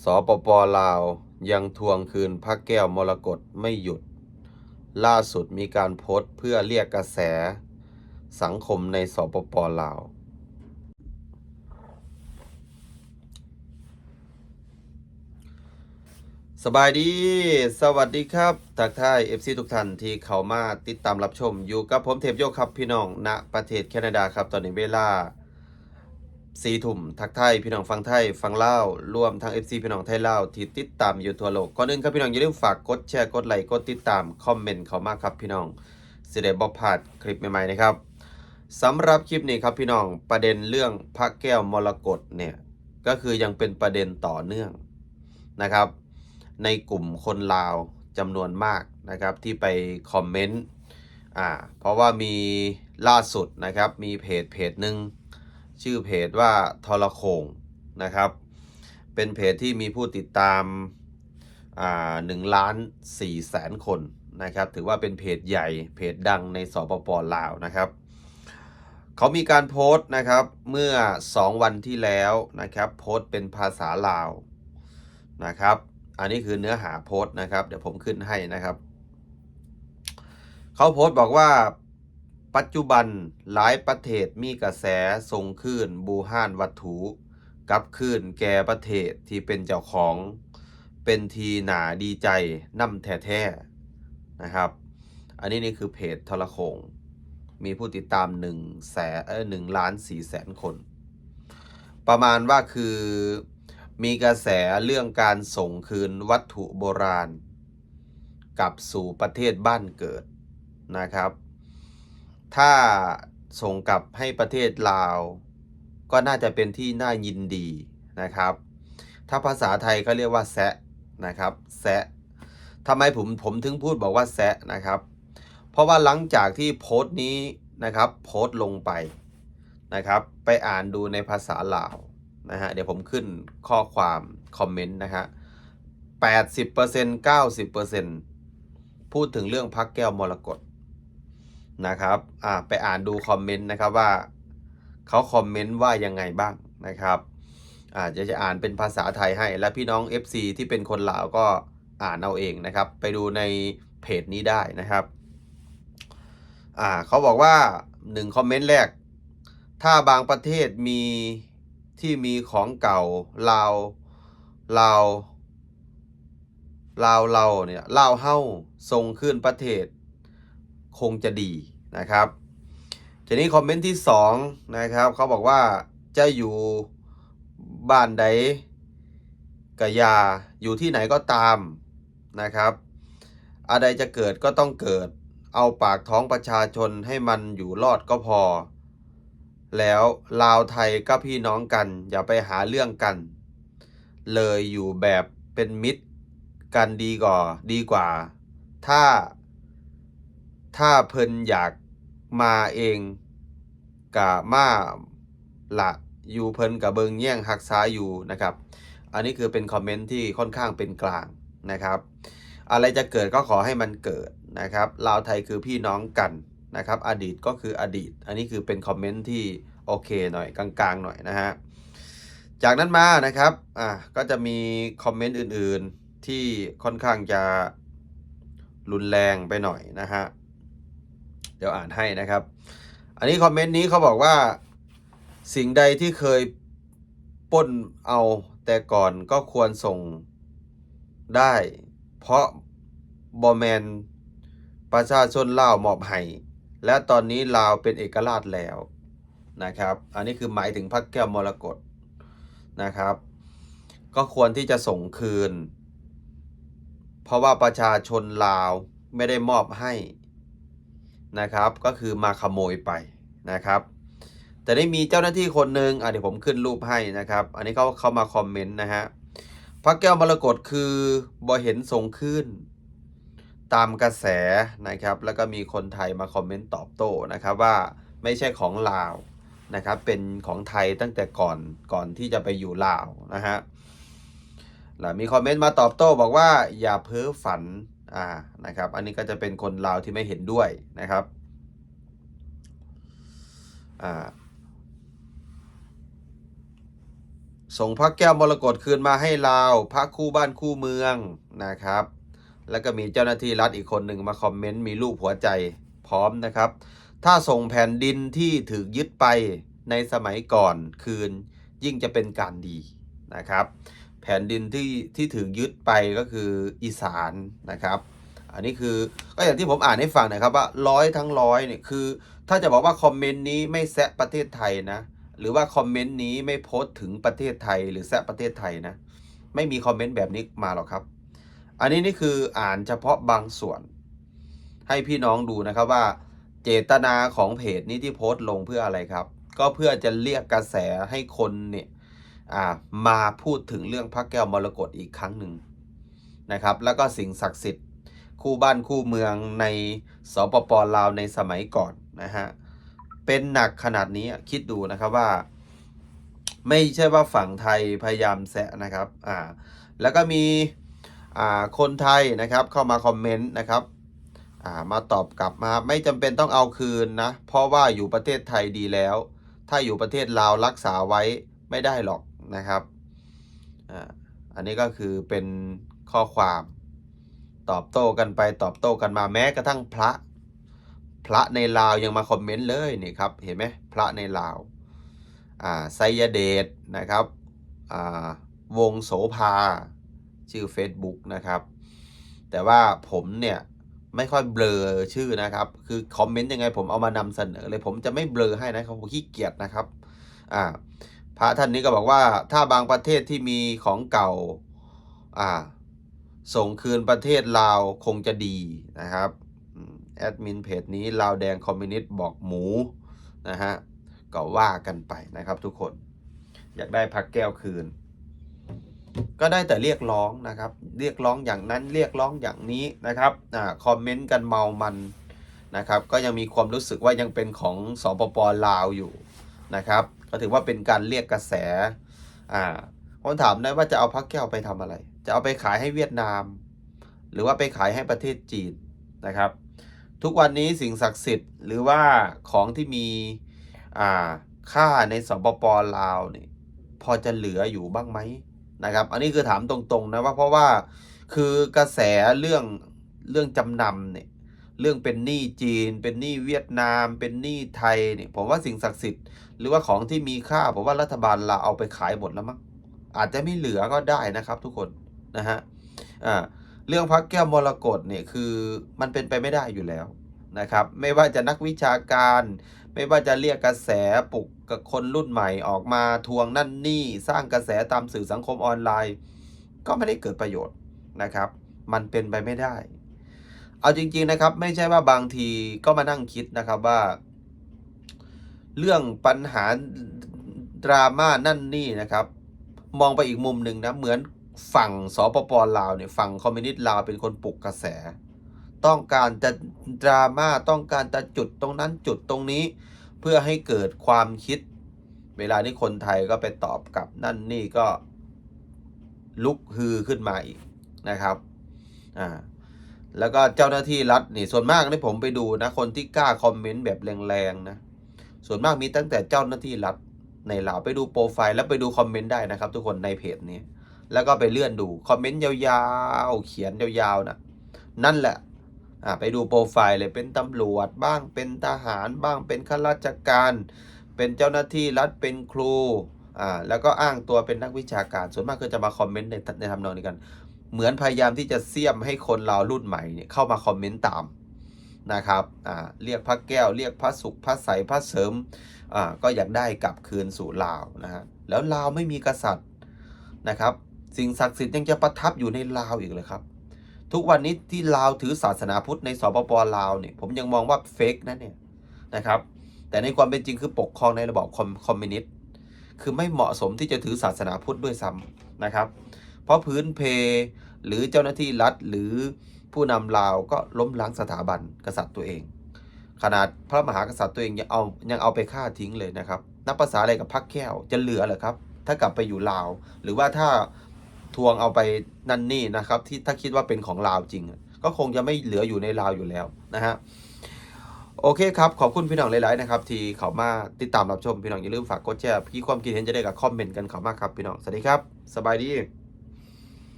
สปปลาวยังทวงคืนพระแก้วมรกตไม่หยุด ล่าสุดมีการโพสต์เพื่อเรียกกระแส สังคมในสปปลาว สบายดี สวัสดีครับทักทาย FC ทุกท่านที่เข้ามาติดตามรับชมอยู่กับผมเทพโยกครับพี่น้องณประเทศแคนาดาครับตอนนี้เวลา สี่ทุ่มทักไทยพี่น้องฟังไทยฟังเล่าวรวมทั้ง FC พี่น้องไทยเล่าที่ติดตามอยู่ทั่วโลกก่อนอื่นครับพี่น้องอย่าลืมฝากกดแชร์กดไลค์กดติดตามคอมเมนต์เข้ามาครับพี่น้องสิได้บ่พลาดคลิปใหม่ๆนะครับสำหรับคลิปนี้ครับพี่น้องประเด็นเรื่องพระแก้วมรกตเนี่ยก็คือยังเป็นประเด็นต่อเนื่องนะครับ ในกลุ่มคนลาวจำนวนมากนะครับที่ไปคอมเมนต์อ่าเพราะว่ามีล่าสุดนะครับมีเพจเพจหนึ่ง ชื่อเพจว่าทรโขงนะครับ เป็นเพจที่มีผู้ติดตามหนึ่งล้านสี่แสนคนนะครับ ถือว่าเป็นเพจใหญ่เพจดังในสปปลาวนะครับ เขามีการโพสต์นะครับเมื่อ 2 วันที่แล้วนะครับ โพสต์เป็นภาษาลาวนะครับ อันนี้คือเนื้อหาโพสต์นะครับ เดี๋ยวผมขึ้นให้นะครับ เขาโพสต์บอกว่า ปัจจุบันหลายประเทศมีกระแสส่งคืนบูฮานวัตถุกลับคืนแก่ประเทศที่เป็นเจ้าของ เป็นทีหนาดีใจนำแท้ๆนะครับ อันนี้นี่คือเพจทรโขงมีผู้ติดตาม1แสนเออหนึ่งล้านสี่แสนคน ประมาณว่าคือมีกระแสเรื่องการส่งคืนวัตถุโบราณ กลับสู่ประเทศบ้านเกิดนะครับ ถ้าส่งกลับให้ประเทศลาว ก็น่าจะเป็นที่น่ายินดีนะครับ ถ้าภาษาไทยก็เรียกว่าแซะนะครับแซะทำไมผมผมถึงพูดบอกว่าแซะนะครับ เพราะว่าหลังจากที่โพสต์นี้นะครับโพสต์ลงไปนะครับ ไปอ่านดูในภาษาลาวนะฮะเดี๋ยวผมขึ้นข้อความคอมเมนต์นะฮะแปดสิบเปอร์เซ็นต์เก้าสิบเปอร์เซ็นต์พูดถึงเรื่องพักแก้วมรกต นะครับอ่าไปอ่านดูคอมเมนต์นะครับว่าเขาคอมเมนต์ว่ายังไงบ้างนะครับอ่าจะจะอ่านเป็นภาษาไทยให้ และพี่น้อง FC ที่เป็นคนลาวก็อ่านเอาเองนะครับ ไปดูในเพจนี้ได้นะครับอ่าเขาบอกว่าหนึ่งคอมเมนต์แรก ถ้าบางประเทศมีที่มีของเก่าลาวลาวลาวเราเนี่ยลาวเฮ้าส่งขึ้นประเทศ คงจะดีนะครับทีนี้คอมเมนต์ที่สองนะครับเขาบอกว่าจะอยู่บ้านใดกะยาอยู่ที่ไหนก็ตามนะครับอะไรจะเกิดก็ต้องเกิด เอาปากท้องประชาชนให้มันอยู่รอดก็พอ แล้วลาวไทยก็พี่น้องกัน อย่าไปหาเรื่องกัน เลยอยู่แบบเป็นมิตรกันดีกว่าดีกว่า ถ้า ถ้าเพิ่นอยากมาเองกะมาละอยู่เพิ่นกับเบิงแย่งหักษาอยู่นะครับ อันนี้คือเป็นคอมเมนต์ที่ค่อนข้างเป็นกลางนะครับ อะไรจะเกิดก็ขอให้มันเกิดนะครับลาวไทยคือพี่น้องกันนะครับ อดีตก็คืออดีต อันนี้คือเป็นคอมเมนต์ที่โอเคหน่อยกลางๆหน่อยนะฮะจากนั้นมานะครับอะก็จะมีคอมเมนต์อื่นๆที่ค่อนข้างจะรุนแรงไปหน่อยนะฮะ ดี๋ยวอ่านให้นะครับ อันนี้คอมเมนต์นี้เขาบอกว่าสิ่งใดที่เคยป้นเอาแต่ก่อนก็ควรส่งได้ เพราะบอแมนประชาชนลาวมอบให้และตอนนี้ลาวเป็นเอกราชแล้วนะครับ อันนี้คือหมายถึงพระแก้วมรกตนะครับ ก็ควรที่จะส่งคืน เพราะว่าประชาชนลาวไม่ได้มอบให้ นะครับ ก็คือมาขโมยไปนะครับ แต่ได้มีเจ้าหน้าที่คนหนึ่งอะเดี๋ยวผมขึ้นรูปให้นะครับ อันนี้เขาเขามาคอมเมนต์นะฮะพระแก้วมรกตคือบอเห็นทรงขึ้น ตามกระแสนะครับ แล้วก็มีคนไทยมาคอมเมนต์ตอบโต้นะครับว่าไม่ใช่ของลาวนะครับ เป็นของไทยตั้งแต่ก่อนก่อนที่จะไปอยู่ลาวนะฮะแล้วมีคอมเมนต์มาตอบโต้บอกว่าอย่าเพ้อฝัน อ่านะครับ อันนี้ก็จะเป็นคนลาวที่ไม่เห็นด้วยนะครับอ่าส่งพระแก้วมรกตคืนมาให้ลาวพระคู่บ้านคู่เมืองนะครับ แล้วก็มีเจ้าหน้าที่รัฐอีกคนหนึ่งมาคอมเมนต์มีรูปหัวใจพร้อมนะครับ ถ้าส่งแผ่นดินที่ถูกยึดไปในสมัยก่อนคืนยิ่งจะเป็นการดีนะครับ แผ่นดินที่ที่ถูกยึดไปก็คืออีสานนะครับ อันนี้คือก็อย่างที่ผมอ่านให้ฟังนะครับว่าร้อยทั้งร้อยเนี่ยคือ ถ้าจะบอกว่าคอมเมนต์นี้ไม่แซะประเทศไทยนะ หรือว่าคอมเมนต์นี้ไม่โพสต์ถึงประเทศไทย หรือแซะประเทศไทยนะ ไม่มีคอมเมนต์แบบนี้มาหรอกครับ อันนี้นี่คืออ่านเฉพาะบางส่วน ให้พี่น้องดูนะครับว่า เจตนาของเพจนี้ที่โพสต์ลงเพื่ออะไรครับ ก็เพื่อจะเรียกกระแสให้คนเนี่ย มาพูดถึงเรื่องพระแก้วมรกตอีกครั้งหนึ่งนะครับ แล้วก็สิ่งศักดิ์สิทธิ์คู่บ้านคู่เมืองในสปปลาวในสมัยก่อนนะฮะเป็นหนักขนาดนี้คิดดูนะครับว่า ไม่ใช่ว่าฝั่งไทยพยายามแซะนะครับอ่าแล้วก็มีอ่าคนไทยนะครับเข้ามาคอมเมนต์นะครับอ่ามาตอบกลับมาไม่จำเป็นต้องเอาคืนนะเพราะว่าอยู่ประเทศไทยดีแล้ว ถ้าอยู่ประเทศลาวรักษาไว้ไม่ได้หรอก นะครับอันนี้ก็คือเป็นข้อความตอบโต้กันไปตอบโต้กันมาแม้กระทั่งพระ พระในลาวยังมาคอมเมนต์เลยนี่ครับเห็นไหมพระในลาวอ่าไซยเดชนะครับอ่าวงโสภาชื่อ Facebook นะครับ แต่ว่าผมเนี่ยไม่ค่อยเบลอชื่อนะครับ คือคอมเมนต์ยังไงผมเอามานำเสนอเลยผมจะไม่เบลอให้นะครับผมขี้เกียจนะครับอ่า พระท่านนี้ก็บอกว่าถ้าบางประเทศที่มีของเก่าอ่าส่งคืนประเทศลาวคงจะดีนะครับแอดมินเพจนี้ลาวแดงคอมมิวนิสต์บอกหมูนะฮะก็ว่ากันไปนะครับทุกคน อยากได้พักแก้วคืน ก็ได้แต่เรียกร้องนะครับ เรียกร้องอย่างนั้นเรียกร้องอย่างนี้นะครับอ่าคอมเมนต์กันเมามันนะครับ ก็ยังมีความรู้สึกว่ายังเป็นของสปปลาวอยู่นะครับ ก็ถือว่าเป็นการเรียกกระแสอ่าคนถามได้ว่าจะเอาพักแก้วไปทำอะไร จะเอาไปขายให้เวียดนาม หรือว่าไปขายให้ประเทศจีนนะครับ ทุกวันนี้สิ่งศักดิ์สิทธิ์หรือว่าของที่มีอ่าค่าในสปปลาวเนี่ยพอจะเหลืออยู่บ้างไหมนะครับ อันนี้คือถามตรงๆนะว่าเพราะว่าคือกระแสเรื่องเรื่องจำนำเนี่ย เรื่องเป็นหนี้จีน เป็นหนี้เวียดนาม เป็นหนี้ไทยเนี่ยผมว่าสิ่งศักดิ์สิทธิ์หรือว่าของที่มีค่าผมว่ารัฐบาลเราเอาไปขายหมดแล้วมั้งอาจจะไม่เหลือก็ได้นะครับ ทุกคนนะฮะอ่าเรื่องพระแก้วมรกตเนี่ยคือมันเป็นไปไม่ได้อยู่แล้วนะครับ ไม่ว่าจะนักวิชาการ ไม่ว่าจะเรียกกระแสปลุกกับคนรุ่นใหม่ออกมาทวงนั่นนี่สร้างกระแสตามสื่อสังคมออนไลน์ ก็ไม่ได้เกิดประโยชน์นะครับ มันเป็นไปไม่ได้ เอาจริง ๆนะครับ ไม่ใช่ว่าบางทีก็มานั่งคิดนะครับว่า เรื่องปัญหาดราม่านั่นนี่นะครับ มองไปอีกมุมหนึ่งนะเหมือนฝั่งสปปลาวเนี่ยฝั่งคอมมิวนิสต์ลาวเป็นคนปลุกกระแส ต้องการจะดราม่าต้องการจะจุดตรงนั้นจุดตรงนี้ เพื่อให้เกิดความคิด เวลานี้คนไทยก็ไปตอบกลับนั่นนี่ก็ลุกฮือขึ้นมาอีกนะครับอ่า แล้วก็เจ้าหน้าที่รัฐนี่ส่วนมากที่ผมไปดูนะคนที่กล้าคอมเมนต์แบบแรงๆนะส่วนมากมีตั้งแต่เจ้าหน้าที่รัฐในลาวไปดูโปรไฟล์แล้วไปดูคอมเมนต์ได้นะครับ ทุกคนในเพจนี้ แล้วก็ไปเลื่อนดูคอมเมนต์ยาวๆ เขียนยาวๆนะนั่นแหละอ่าไปดูโปรไฟล์เลยเป็นตำรวจบ้างเป็นทหารบ้างเป็นข้าราชการ เป็นเจ้าหน้าที่รัฐเป็นครูอ่าแล้วก็อ้างตัวเป็นนักวิชาการ ส่วนมากก็จะมาคอมเมนต์ในในทำนองนี้กัน เหมือนพยายามที่จะเสี่ยมให้คนเรารุ่นใหม่เนี่ยเข้ามาคอมเมนต์ตามนะครับอ่าเรียกพระแก้ว เรียกพระสุขพระใสยพระเสริมอ่าก็อยากได้กลับคืนสู่ลาวนะฮะแล้วลาวไม่มีกษัตริย์นะครับ สิ่งศักดิ์สิทธิ์ยังจะประทับอยู่ในลาวอีกเลยครับ ทุกวันนี้ที่ลาวถือศาสนาพุทธในสปปลาวเนี่ยผมยังมองว่าเฟกนะเนี่ยนะครับแต่ในความเป็นจริงคือปกครองในระบอบคอมคอมมิวนิสต์คือไม่เหมาะสมที่จะถือศาสนาพุทธด้วยซ้ำนะครับ เพราะพื้นเพ หรือเจ้าหน้าที่รัฐหรือผู้นำลาวก็ล้มล้างสถาบันกษัตริย์ตัวเอง ขนาดพระมหากษัตริย์ตัวเองยังเอายังเอาไปฆ่าทิ้งเลยนะครับ นับภาษาอะไรกับพักแก้วจะเหลือเหรอครับ ถ้ากลับไปอยู่ลาว หรือว่าถ้าทวงเอาไปนั่นนี่นะครับ ที่ถ้าคิดว่าเป็นของลาวจริง ก็คงจะไม่เหลืออยู่ในลาวอยู่แล้วนะฮะโอเคครับ ขอบคุณพี่น้องหลายๆนะครับ ที่เขามาติดตามรับชมพี่น้องอย่าลืมฝากกดแชร์พี่ความคิดเห็นจะได้กับคอมเมนต์กันเขามากครับพี่น้องสวัสดีครับ สบายดี